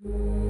Thank you.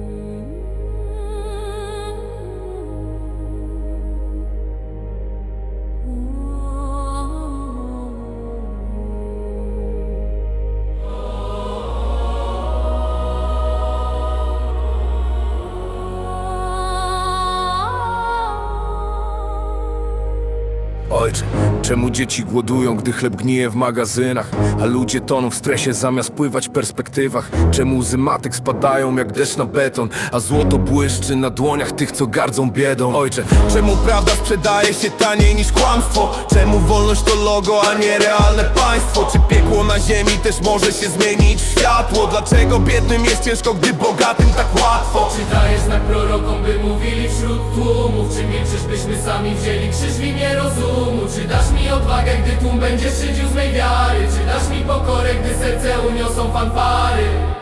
Ojcze, czemu dzieci głodują, gdy chleb gnije w magazynach? A ludzie toną w stresie zamiast pływać w perspektywach Czemu łzy matek spadają jak deszcz na beton A złoto błyszczy na dłoniach tych, co gardzą biedą Ojcze, czemu prawda sprzedaje się taniej niż kłamstwo? Czemu wolność to logo, a nie realne państwo? Czy piekło ziemi też może się zmienić światło? Dlaczego biednym jest ciężko, gdy bogatym tak łatwo? Czy dajesz znak prorokom, by mówili wśród tłumów? Czy milczysz, byśmy sami wzięli krzyż w imię rozumu? Czy dasz mi odwagę, gdy tłum będzie szydził z mej wiary? Czy dasz mi pokorę, gdy serce uniosą fanfary?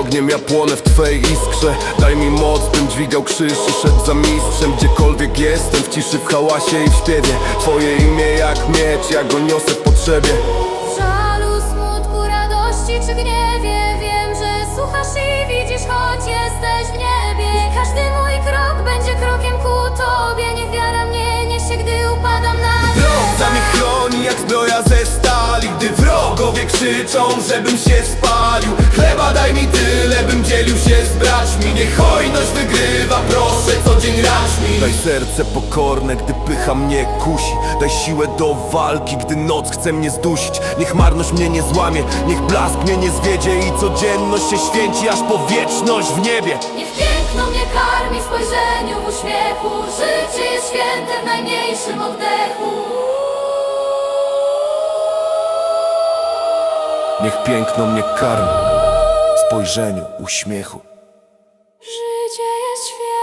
Ogniem, ja płonę w Twej iskrze. Daj mi moc, bym dźwigał krzyż i szedł za mistrzem. Gdziekolwiek jestem, w ciszy, w hałasie i w śpiewie. Twoje imię jak miecz, ja go niosę w potrzebie. W żalu, smutku, radości czy gniewie? Wiem, że słuchasz i widzisz, choć jesteś w niebie. Niech każdy mój krok będzie krokiem ku Tobie. Niech wiara mnie niesie, gdy upadam na Za mnie chroni jak zbroja ze stali. Gdy wrogowie krzyczą, żebym się spalił braćmi Niech hojność wygrywa, proszę, co dzień racz mi. Daj serce pokorne, gdy pycha mnie kusi. Daj siłę do walki, gdy noc chce mnie zdusić. Niech marność mnie nie złamie, niech blask mnie nie zwiedzie I codzienność się święci, aż po wieczność w niebie. Niech piękno mnie karmi w spojrzeniu, w uśmiechu. Życie jest święte w najmniejszym oddechu. Niech piękno mnie karmi w spojrzeniu, uśmiechu Just jest.